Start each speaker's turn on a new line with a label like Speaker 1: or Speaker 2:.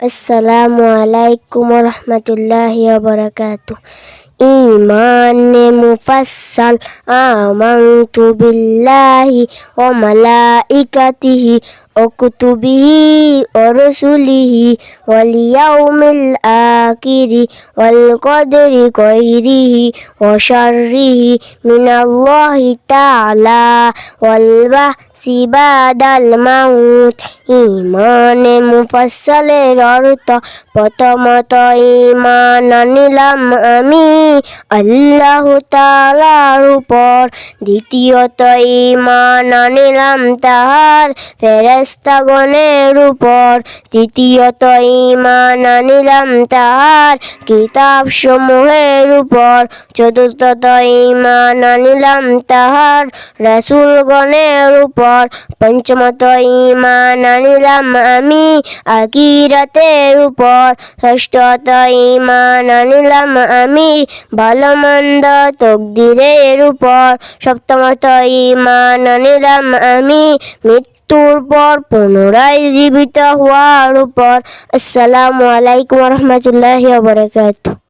Speaker 1: আসসালামু আলাইকুম রহমতুল্লাহি বারাকাতু ইমানে মুফাসসাল আমানতু বিল্লাহি ওয়া মালাইকাতিহি ওয়া কুতুবিহি ওয়া রুসুলিহি ওয়াল ইয়াউমিল আখিরি ওয়াল কদরি খাইরিহি ওয়া শাররিহি মিনাল্লাহি তাআলা ওয়াল বাহসি বাদাল মাউত ইমানে মুফাসসালের অর্থ প্রথমত ইমান আনিলাম আমি, আল্লাহ তাআলার উপর। দ্বিতীয়ত ইমান আনিলাম তাহার ফেরেশতাগণের উপর। তৃতীয়ত ইমান আনিলাম তাহার কিতাব সমূহের উপর। চতুর্থত ইমান আনিলাম তাহার রাসূলগণের উপর। পঞ্চমত ইমান আনিলাম আমি আকিরাতের উপর ষষ্ঠত ইমান আনিলাম আমি ভালো মন্দ তকদিরের উপর সপ্তমত ইমান আনিলাম আমি মৃত্যুর পর পুনরায় জীবিত হওয়ার উপর আসসালামু আলাইকুম রহমতুল্লাহি বারাকাতুহু।